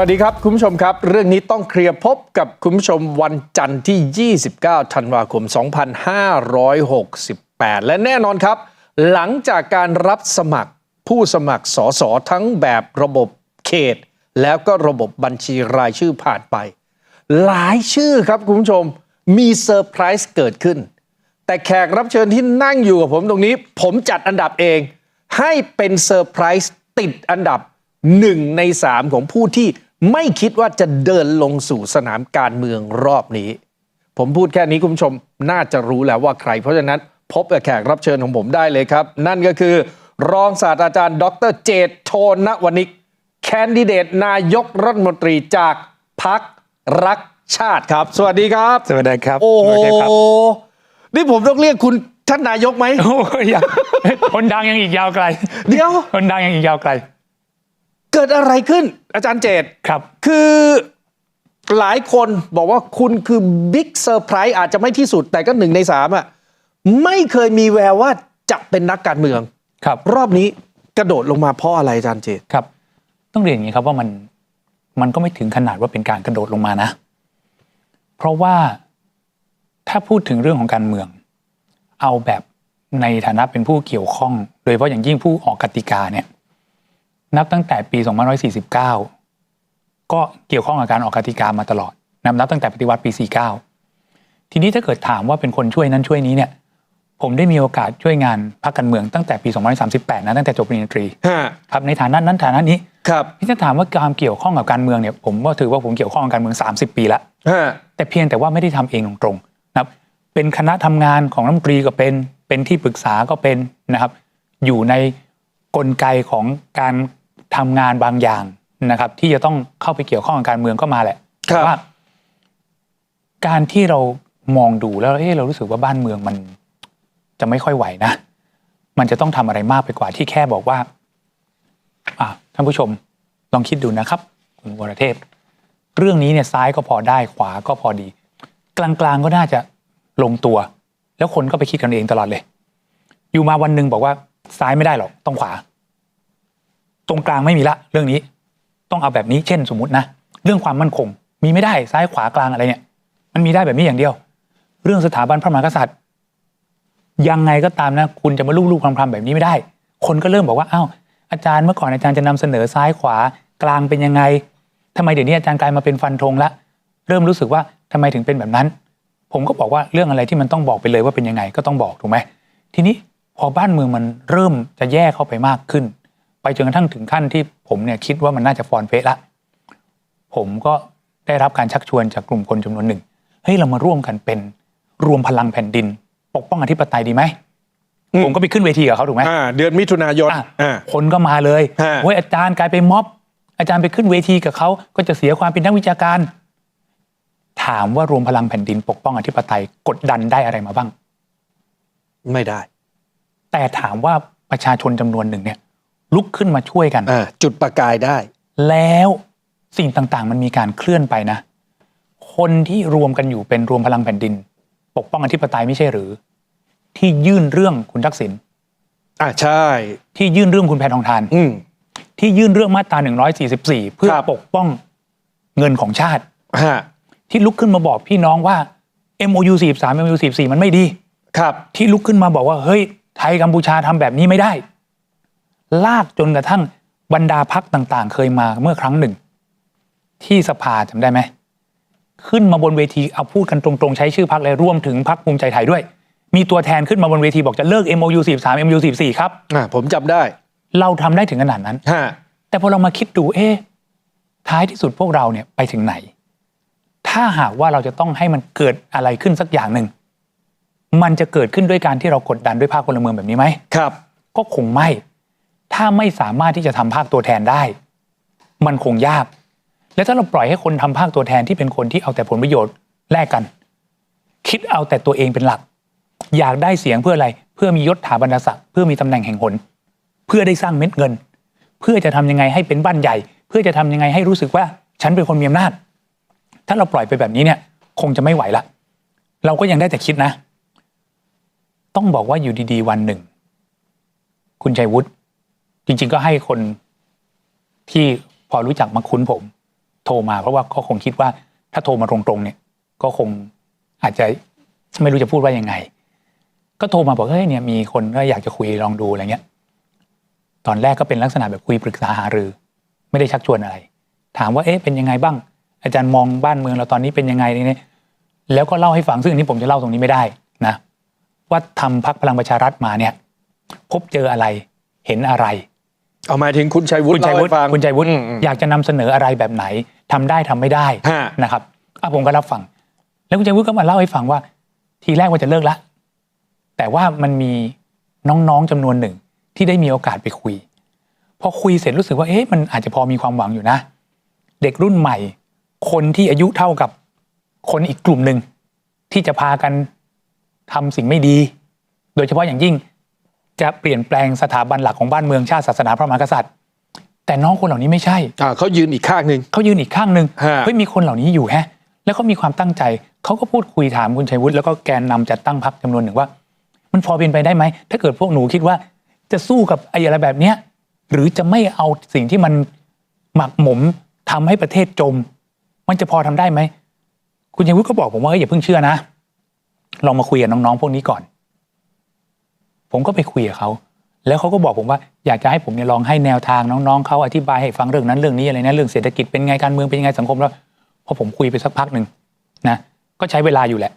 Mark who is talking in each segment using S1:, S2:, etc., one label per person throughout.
S1: วัสดีครับ คุณผู้ชมครับ เรื่องนี้ต้องเคลียร์พบกับคุณผู้ชมวันจันทร์ที่ 29 ธันวาคม 2568 และแน่นอนครับ หลังจากการรับสมัครผู้สมัครสสทั้งแบบระบบเขต แล้วก็ระบบบัญชีรายชื่อผ่านไป หลายชื่อครับคุณผู้ชมมีเซอร์ไพรส์เกิดขึ้น แต่แขกรับเชิญที่นั่งอยู่กับผมตรงนี้ ผมจัดอันดับเอง ให้เป็นเซอร์ไพรส์ติดอันดับหนึ่งในสามของผู้ที่ ไม่คิดว่าจะเดินลงสู่สนามการเมืองรอบนี้ ผมพูดแค่นี้คุณผู้ชมน่าจะรู้แล้วว่าใคร เพราะฉะนั้นพบกับแขกรับเชิญของผมได้เลยครับ นั่นก็คือ รองศาสตราจารย์ ดรเจตโทนวนิกแคนดิเดตนายกรัฐมนตรีจากพักรักชาติครับ สวัสดีครับ
S2: สวัสดีครับ
S1: โอ้โห
S2: โอเคครับ
S1: นี่ผมต้องเรียกคุณท่านนายกไหม
S2: โอ้ยยังคนดังยังอีกยาวไกล
S1: เดี๋ยว
S2: คนดังยังอีกยาวไกล
S1: เกิดอะไรขึ้น อาจารย์เจต
S2: ครับ
S1: คือหลายคนบอกว่าคุณคือบิ๊กเซอร์ไพรส์อาจจะไม่ที่สุดแต่ก็หนึ่งในสามอะไม่เคยมีแววว่าจะเป็นนักการเมือง
S2: ครับ
S1: รอบนี้กระโดดลงมาเพราะอะไรอาจารย์เจต
S2: ครับ ต้องเรียนอย่างนี้ครับว่ามันมันก็ไม่ถึงขนาดว่าเป็นการกระโดดลงมานะ เพราะว่าถ้าพูดถึงเรื่องของการเมือง เอาแบบในฐานะเป็นผู้เกี่ยวข้อง โดยเฉพาะอย่างยิ่งผู้ออกกติกาเนี่ย นับตั้งแต่ปี 2549 ก็เกี่ยวข้องกับการออกกติกามาตลอดนับนับตั้งแต่ปฏิวัติปี 49 ทีนี้ถ้าเกิดถามว่าเป็นคนช่วยนั้นช่วยนี้เนี่ย ผมได้มีโอกาสช่วยงานพรรคการเมืองตั้งแต่ปี 2538 นะตั้งแต่จบปริญญาตรี
S1: ฮะ
S2: ครับในฐานะนั้นฐานะนี้
S1: ครับ
S2: ที่จะถามว่าการเกี่ยวข้องกับการเมืองเนี่ยผมว่าถือว่าผมเกี่ยวข้องกับการเมือง 30 ปีแล้ว
S1: ฮะ
S2: แต่เพียงแต่ว่าไม่ได้ทำเองตรงๆนะครับ เป็นคณะทำงานของรัฐมนตรีก็เป็นเป็นที่ปรึกษาก็เป็นนะครับ อยู่ในกลไกของการ ทำงานบางอย่างนะครับ ที่จะต้องเข้าไปเกี่ยวข้องกับการเมืองก็มาแหละ
S1: ครั
S2: แต่
S1: บ
S2: ว่า การที่เรามองดูแล้วเอ๊ะเรารู้สึกว่าบ้านเมืองมันจะไม่ค่อยไหวนะ มันจะต้องทำอะไรมากไปกว่าที่แค่บอกว่า อะท่านผู้ชมลองคิดดูนะครับ คุณวรเทพ เรื่องนี้เนี่ยซ้ายก็พอได้ขวาก็พอดี กลางๆก็น่าจะลงตัว แล้วคนก็ไปคิดกันเองตลอดเลย อยู่มาวันหนึ่งบอกว่าซ้ายไม่ได้หรอกต้องขวา ตรงกลางไม่มีละเรื่องนี้ ต้องเอาแบบนี้เช่นสมมตินะเรื่องความมั่นคง มีไม่ได้ซ้ายขวากลางอะไรเนี่ย มันมีได้แบบนี้อย่างเดียว เรื่องสถาบันพระมหากษัตริย์ ยังไงก็ตามนะ คุณจะมาลูกๆพรำๆแบบนี้ไม่ได้ คนก็เริ่มบอกว่าอ้าวอาจารย์เมื่อก่อนอาจารย์จะนำเสนอซ้ายขวากลางเป็นยังไงทำไมเดี๋ยวนี้อาจารย์กลายมาเป็นฟันธงละเริ่มรู้สึกว่าทำไมถึงเป็นแบบนั้น ผมก็บอกว่าเรื่องอะไรที่มันต้องบอกไปเลยว่าเป็นยังไงก็ต้องบอกถูกไหมทีนี้พอบ้านเมืองมันเริ่มจะแย่เข้าไปมากขึ้น ไปจนกระทั่งถึงขั้นที่ผมเนี่ยคิดว่ามันน่าจะฟอนเฟะละ ผมก็ได้รับการชักชวนจากกลุ่มคนจำนวนหนึ่ง เฮ้ยเรามาร่วมกันเป็นรวมพลังแผ่นดิน ปกป้องอธิปไตยดีไหม
S1: อืม
S2: ผมก็ไปขึ้นเวทีกับเขาถูกไหม
S1: อ่าเดือนมิถุนายน
S2: อะ
S1: อ่า
S2: คนก็มาเลย
S1: ฮะ
S2: เว้ยอาจารย์กลายเป็นม็อบ อาจารย์ไปขึ้นเวทีกับเขาก็จะเสียความเป็นนักวิชาการ ถามว่ารวมพลังแผ่นดิน ปกป้องอธิปไตยกดดันได้อะไรมาบ้าง
S1: ไม่ได้
S2: แต่ถามว่าประชาชนจำนวนหนึ่งเนี่ย ลุกขึ้นมาช่วยกัน
S1: อ่าจุดประกายได้
S2: แล้วสิ่งต่างๆ มันมีการเคลื่อนไปนะ คนที่รวมกันอยู่เป็นรวมพลังแผ่นดิน ปกป้องอธิปไตยไม่ใช่หรือ ที่ยื่นเรื่องคุณทักษิณ
S1: อ่าใช่
S2: ที่ยื่นเรื่องคุณแพทองทาน
S1: อืม
S2: ที่ยื่นเรื่องมาตรา144 เพื่อ
S1: ครับ
S2: ปกป้องเงินของชาติ
S1: ฮะ
S2: ที่ลุกขึ้นมาบอกพี่น้องว่า MOU 43 MOU 44 มันไม่ดี
S1: ครับ
S2: ที่ลุกขึ้นมาบอกว่าเฮ้ยไทยกัมพูชาทำแบบนี้ไม่ได้ ลากจนกระทั่งบรรดาพักต่างๆ เคยมาเมื่อครั้งหนึ่ง ที่สภาจำได้ไหม ขึ้นมาบนเวทีเอาพูดกันตรงๆ ใช้ชื่อพักเลยรวมถึงพักภูมิใจไทยด้วย มีตัวแทนขึ้นมาบนเวทีบอกจะเลิก MOU 43 MOU 44ครับ
S1: อ่าผมจำได้
S2: เราทำได้ถึงขนาดนั้น
S1: ฮะ
S2: แต่พอเรามาคิดดูเอ๊ะท้ายที่สุดพวกเราเนี่ยไปถึงไหน ถ้าหากว่าเราจะต้องให้มันเกิดอะไรขึ้นสักอย่างหนึ่งมันจะเกิดขึ้นด้วยการที่เรากดดันด้วยภาคพลเมืองแบบนี้ไหม
S1: ครับ
S2: ก็คงไม่ ถ้าไม่สามารถที่จะทำภาคตัวแทนได้ มันคงยาก และถ้าเราปล่อยให้คนทำภาคตัวแทนที่เป็นคนที่เอาแต่ผลประโยชน์แลกกัน คิดเอาแต่ตัวเองเป็นหลัก อยากได้เสียงเพื่ออะไร เพื่อมียศถาบรรดาศักดิ์เพื่อมีตำแหน่งแห่งหน เพื่อได้สร้างเม็ดเงิน เพื่อจะทำยังไงให้เป็นบ้านใหญ่ เพื่อจะทำยังไงให้รู้สึกว่า ฉันเป็นคนมีอำนาจ ถ้าเราปล่อยไปแบบนี้เนี่ยคงจะไม่ไหวละ เราก็ยังได้แต่คิดนะ ต้องบอกว่าอยู่ดีๆวันหนึ่ง คุณชัยวุฒิ จริง ๆ ก็ให้คนที่พอรู้จักมาคุ้นผม โทรมาเพราะว่าก็คงคิดว่าถ้าโทรมาตรงๆเนี่ย ก็คงอาจจะไม่รู้จะพูดว่ายังไง ก็โทรมาบอกเฮ้ยเนี่ยมีคนก็อยากจะคุยลองดูอะไรเงี้ย ตอนแรกก็เป็นลักษณะแบบคุยปรึกษาหารือ ไม่ได้ชักชวนอะไร ถามว่าเอ๊ะเป็นยังไงบ้าง อาจารย์มองบ้านเมืองเราตอนนี้เป็นยังไงเนี่ยแล้วก็เล่าให้ฟังซึ่งอันนี้ผมจะเล่าตรงนี้ไม่ได้นะว่าทำพักพลังประชารัฐมาเนี่ย พบเจออะไรเห็นอะไร
S1: เอาหมายถึงคุณชัยวุฒิ
S2: คุณชัยวุฒิ
S1: เล่าให้ฟัง
S2: คุณชัยวุฒิ
S1: อืมอืม
S2: อยากจะนำเสนออะไรแบบไหนทำได้ทำไม่ได้
S1: ฮะ
S2: นะครับอะผมก็รับฟัง แล้วคุณชัยวุฒิก็มาเล่าให้ฟังว่า ทีแรกว่าจะเลิกละ แต่ว่ามันมีน้องๆจำนวนหนึ่งที่ได้มีโอกาสไปคุย พอคุยเสร็จรู้สึกว่าเอ๊ะมันอาจจะพอมีความหวังอยู่นะ เด็กรุ่นใหม่ คนที่อายุเท่ากับคนอีกกลุ่มหนึ่งที่จะพากันทำสิ่งไม่ดี โดยเฉพาะอย่างยิ่ง จะเปลี่ยนแปลงสถาบันหลักของบ้านเมืองชาติศาสนาพระมหากษัตริย์ แต่น้องคนเหล่านี้ไม่ใช่
S1: อ่าเขายืนอีกข้างหนึ่ง
S2: เขายืนอีกข้างหนึ่ง
S1: ฮะ
S2: เฮ้ยมีคนเหล่านี้อยู่แฮะ แล้วเขามีความตั้งใจเขาก็พูดคุยถามคุณชัยวุฒิแล้วก็แกนนำจัดตั้งพรรคจำนวนหนึ่งว่า มันพอเป็นไปได้ไหม ถ้าเกิดพวกหนูคิดว่าจะสู้กับไอ้อะไรแบบเนี้ยหรือจะไม่เอาสิ่งที่มันหมักหมมทำให้ประเทศจม มันจะพอทำได้ไหม คุณชัยวุฒิก็บอกผมว่าเฮ้ยอย่าเพิ่งเชื่อนะ ลองมาคุยกับน้องๆพวกนี้ก่อน ผมก็ไปคุยกับเขาแล้วเขาก็บอกผมว่าอยากจะให้ผมเนี่ยลองให้แนวทางน้องๆเขาอธิบายให้ฟังเรื่องนั้นเรื่องนี้อะไรนะเรื่องเศรษฐกิจเป็นไงการเมืองเป็นยังไงสังคมแล้วพอผมคุยไปสักพักหนึ่งนะก็ใช้เวลาอยู่แหละ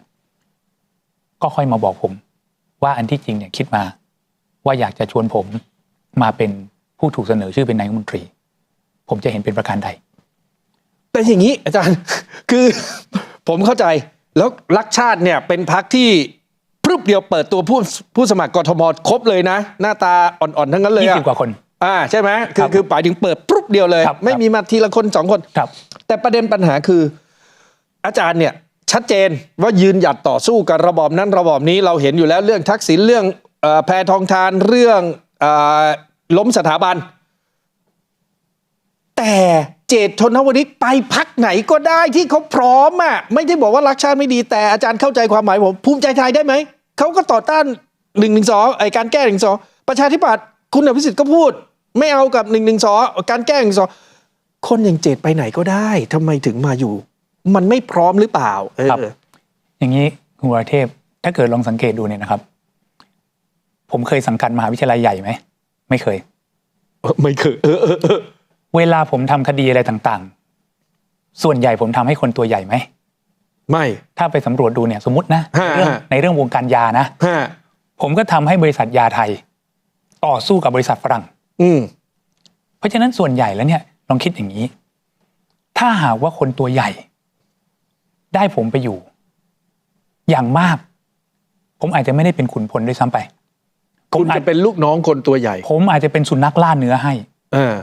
S2: ก็ค่อยมาบอกผม ว่าอันที่จริงเนี่ยคิดมา ว่าอยากจะชวนผมมาเป็นผู้ถูกเสนอชื่อเป็นนายกรัฐมนตรี ผมจะเห็นเป็นประการใด
S1: แต่อย่างนี้อาจารย์คือผมเข้าใจแล้วรักชาติเนี่ยเป็นพักที่ รึบเดียวเปิดตัวผู้ผู้สมัครกทมครบเลยนะ หน้าตาอ่อนๆทั้งนั้นเลย
S2: ยี่
S1: อะ
S2: สิบกว่าคน
S1: อ่าใช่ไหมคื
S2: ครั
S1: อบคือหมายถึงเปิดปุ๊บเดียวเลย
S2: ครับ
S1: ไม่มีมาทีละคนสองคน
S2: ครับ
S1: แต่ประเด็นปัญหาคือ อาจารย์เนี่ยชัดเจนว่ายืนหยัดต่อสู้กับระบอบนั้นระบอบนี้เราเห็นอยู่แล้วเรื่องทักษิณเรื่องเอ่อแพทองทานเรื่องเออล้มสถาบัน แต่เจตชนวนิกไปพักไหนก็ได้ที่เขาพร้อมอะไม่ได้บอกว่ารักชาติไม่ดีแต่อาจารย์เข้าใจความหมายผมภูมิใจไทยได้ไหม เขาก็ต่อต้านหนึ่งหนึ่งสองไอการแก้หนึ่งสองประชาธิปัตย์คุณอภิสิทธิ์ก็พูด ไม่เอากับหนึ่งหนึ่งสองการแก้หนึ่งสองคนอย่างเจตไปไหนก็ได้ทำไมถึงมาอยู่ มันไม่พร้อมหรือเปล่า เออ
S2: ครับอย่างนี้คุณวรเทพ ถ้าเกิดลองสังเกตดูเนี่ยนะครับ ผมเคยสังกัดมหาวิทยาลัยใหญ่ไหมไม่เคย
S1: ไม่เคยเออเออเออ
S2: เวลาผมทำคดีอะไรต่าง ๆ ส่วนใหญ่ผมทำให้คนตัวใหญ่ไหม
S1: ไม่
S2: ถ้าไปสำรวจดูเนี่ยสมมตินะ
S1: ฮะ
S2: เรื่อง
S1: ฮะ
S2: ในเรื่องวงการยานะ
S1: ฮะ
S2: ผมก็ทำให้บริษัทยาไทย ต่อสู้กับบริษัทฝรั่ง
S1: อืม
S2: เพราะฉะนั้นส่วนใหญ่แล้วเนี่ย ลองคิดอย่างนี้ ถ้าหากว่าคนตัวใหญ่ ได้ผมไปอยู่ อย่างมาก ผมอาจจะไม่ได้เป็นขุนพลด้วยซ้ำไปผม
S1: คุณ
S2: อาจ
S1: จะเป็นลูกน้องคนตัวใหญ่
S2: ผมอาจจะเป็นสุนัขล่าเนื้อให้
S1: เออ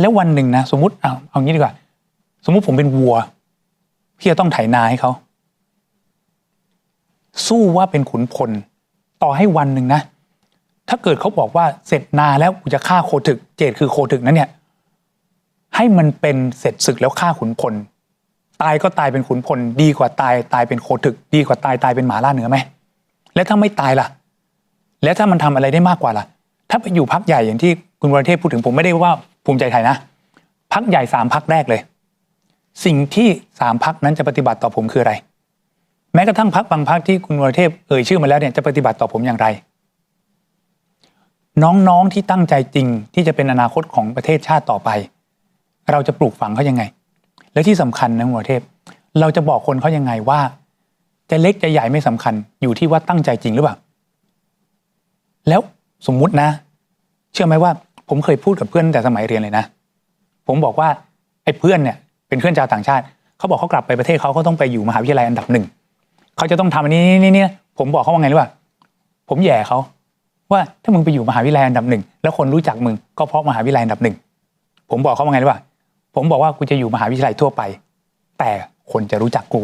S2: แล้ววันหนึ่งนะ สมมติเอาเอางี้ดีกว่า สมมุติผมเป็นวัว พี่จะต้องไถนาให้เขา สู้ว่าเป็นขุนพล ต่อให้วันหนึ่งนะ ถ้าเกิดเขาบอกว่าเสร็จนาแล้วกูจะฆ่าโคถึก เจตคือโคถึกนั้นเนี่ย ให้มันเป็นเสร็จศึกแล้วฆ่าขุนพล ตายก็ตายเป็นขุนพล ดีกว่าตายตายเป็นโคถึก ดีกว่าตายตายเป็นหมาล่าเนื้อไหมแล้วถ้าไม่ตายล่ะ แล้วถ้ามันทำอะไรได้มากกว่าล่ะ ถ้าไปอยู่พักใหญ่อย่างที่คุณวรเทพพูดถึงผมไม่ได้ว่าภูมิใจไทยนะพักใหญ่สามพักแรกเลย สิ่งที่สามพักนั้นจะปฏิบัติต่อผมคืออะไร แม้กระทั่งพักบางพักที่คุณวรเทพเอ่ยชื่อมาแล้วเนี่ยจะปฏิบัติต่อผมอย่างไร น้องๆที่ตั้งใจจริงที่จะเป็นอนาคตของประเทศชาติต่อไป เราจะปลูกฝังเขายังไง และที่สำคัญนะคุณวรเทพ เราจะบอกคนเขายังไงว่า จะเล็กจะใหญ่ไม่สำคัญอยู่ที่ว่าตั้งใจจริงหรือเปล่าแล้วสมมุตินะ เชื่อไหมว่าผมเคยพูดกับเพื่อนแต่สมัยเรียนเลยนะ ผมบอกว่าไอ้เพื่อนเนี่ย เป็นเพื่อนชาวต่างชาติเขาบอกเขากลับไปประเทศเขาเขาต้องไปอยู่มหาวิทยาลัยอันดับหนึ่งเขาจะต้องทำอันนี้นี่นี่ผมบอกเขาว่าไงรู้ป่ะผมแย่เขาว่าถ้ามึงไปอยู่มหาวิทยาลัยอันดับหนึ่งแล้วคนรู้จักมึงก็เพราะมหาวิทยาลัยอันดับหนึ่งผมบอกเขาว่าไงรู้ป่ะผมบอกว่ากูจะอยู่มหาวิทยาลัยทั่วไป แต่คนจะรู้จักกู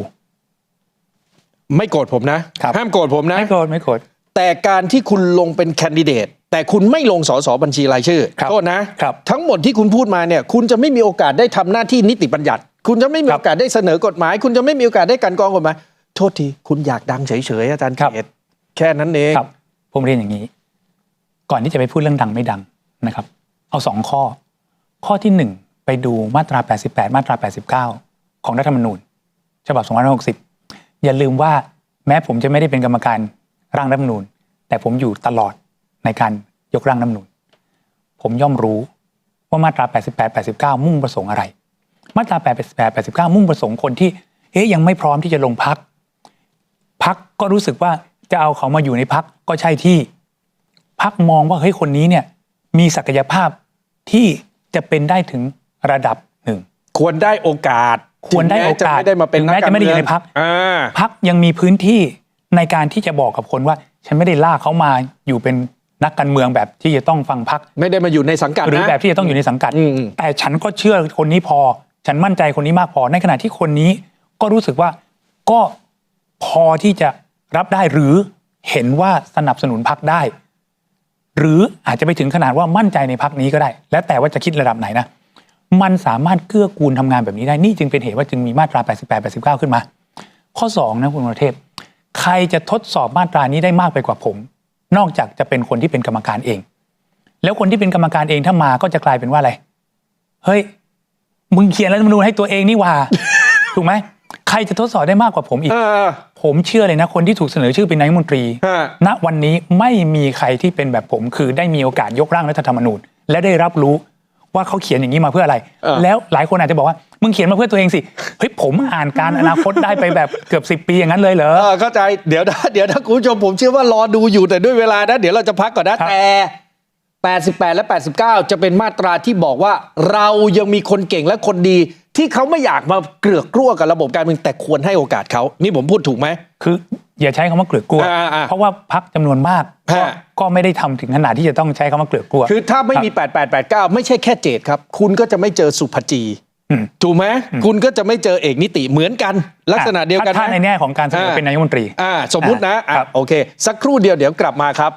S1: ไม่โกรธผมนะ
S2: ครับ
S1: ห้ามโกรธผมนะ
S2: ไม่โกรธไม่โกรธ
S1: แต่การที่คุณลงเป็นแคนดิเดต แต่คุณไม่ลงสสบัญชีรายชื่อ
S2: ครับ
S1: โทษนะ
S2: ครับ
S1: ทั้งหมดที่คุณพูดมาเนี่ยคุณจะไม่มีโอกาสได้ทำหน้าที่นิติบัญญัติ คุณจะไม่มี
S2: ครับ
S1: โอกาสได้เสนอกฎหมาย คุณจะไม่มีโอกาสได้กันกรองกฎหมายโทษทีคุณอยากดังเฉยๆอาจารย์
S2: ครับ
S1: เกตแค่นั้นเอง
S2: ครับผมเรียนอย่างนี้ ก่อนที่จะไปพูดเรื่องดังไม่ดังนะครับ เอาสองข้อ ข้อที่หนึ่งไปดูมาตรา 88 มาตรา 89 ของรัฐธรรมนูญฉบับ2560 อย่าลืมว่าแม้ผมจะไม่ได้เป็นกรรมการร่างรัฐธรรมนูญ แต่ผมอยู่ตลอด ในการยกร่างรัฐธรรมนูญผมย่อมรู้ว่ามาตรา 88 89 มุ่งประสงค์อะไร มาตรา 88 89 มุ่งประสงค์คนที่เอ๊ยยังไม่พร้อมที่จะลงพักพักก็รู้สึกว่าจะเอาเขามาอยู่ในพักก็ใช่ที่ พักมองว่าเฮ้ยคนนี้เนี่ยมีศักยภาพที่จะเป็นได้ถึงระดับหนึ่ง
S1: ควรได้โอกาส
S2: ควรได้โอกาส
S1: ถึงแม้จะไม่ได้มาเป็น
S2: ถึงแม้
S1: นักการ
S2: จะไม่ได้อยู่
S1: เมื
S2: ในพรรค
S1: อ่า
S2: พักยังมีพื้นที่ในการที่จะบอกกับคนว่า ฉันไม่ได้ลากเขามาอยู่เป็น นักการเมืองแบบที่จะต้องฟังพัก
S1: ไม่ได้มาอยู่ในสังกัด
S2: หรือ
S1: นะ
S2: แบบที่จะต้องอยู่ในสังกัด
S1: อืมอืม
S2: แต่ฉันก็เชื่อคนนี้พอ ฉันมั่นใจคนนี้มากพอในขณะที่คนนี้ก็รู้สึกว่าก็พอที่จะรับได้หรือเห็นว่าสนับสนุนพักได้ หรืออาจจะไปถึงขนาดว่ามั่นใจในพักนี้ก็ได้ แล้วแต่ว่าจะคิดระดับไหนนะมันสามารถเกื้อกูลทำงานแบบนี้ได้ นี่จึงเป็นเหตุว่าจึงมีมาตรา 88 89 ขึ้นมา ข้อ 2 นะคุณวรเทพใครจะทดสอบมาตรานี้ได้มากไปกว่าผม นอกจากจะเป็นคนที่เป็นกรรมการเอง แล้วคนที่เป็นกรรมการเองถ้ามาก็จะกลายเป็นว่าอะไร เฮ้ย มึงเขียนรัฐธรรมนูญให้ตัวเองนี่หว่า ถูกไหมใครจะทดสอบได้มากกว่าผมอีก
S1: เออ
S2: ผมเชื่อเลยนะ คนที่ถูกเสนอชื่อเป็นนายกรัฐมนตรี
S1: ฮะ
S2: ณวันนี้ไม่มีใครที่เป็นแบบผม คือได้มีโอกาสยกร่างรัฐธรรมนูญ และได้รับรู้ว่าเขาเขียนอย่างนี้มาเพื่ออะไร
S1: เออ
S2: แล้วหลายคนอาจจะบอกว่า มึงเขียนมาเพื่อตัวเองสิเฮ้ยผมอ่านการอนาคตได้ไปแบบเกือบ10ปีอย่างนั้นเลยเหรอ
S1: เออเข้าใจเดี๋ยวนะเดี๋ยวนะคุณผู้ชมผมเชื่อว่ารอดูอยู่แต่ด้วยเวลานะเดี๋ยวเราจะพักก่อนนะ
S2: ครับ
S1: แต่ 88 และ 89 จะเป็นมาตราที่บอกว่าเรายังมีคนเก่งและคนดี ที่เขาไม่อยากมาเกลือกกลัวกับระบบการเมืองแต่ควรให้โอกาสเขานี่ผมพูดถูกไหม
S2: คือ อย่าใช้คำว่าเกลือกกลัว
S1: อ่าอ่า
S2: เพราะว่าพักจำนวนมากก็
S1: ฮะ
S2: ก็ไม่ได้ทำถึงขนาดที่จะต้องใช้คำว่าเกลือกกลัว
S1: คือถ้าไม่มี 8889 ไม่ใช่แค่เจตครับ คุณก็จะไม่เจอสุภจี
S2: อืม
S1: ถูกไหมคุณก็จะไม่เจอเอกนิติเหมือนกัน ลักษณะเดียวกัน
S2: ถ้า
S1: ไหม
S2: ในแง่ของการเสนอเป็นนายกรัฐมนตรี
S1: อ่า สมมุตินะอะ
S2: ครับ
S1: โอเค สักครู่เดียวเดี๋ยวกลับมาครับ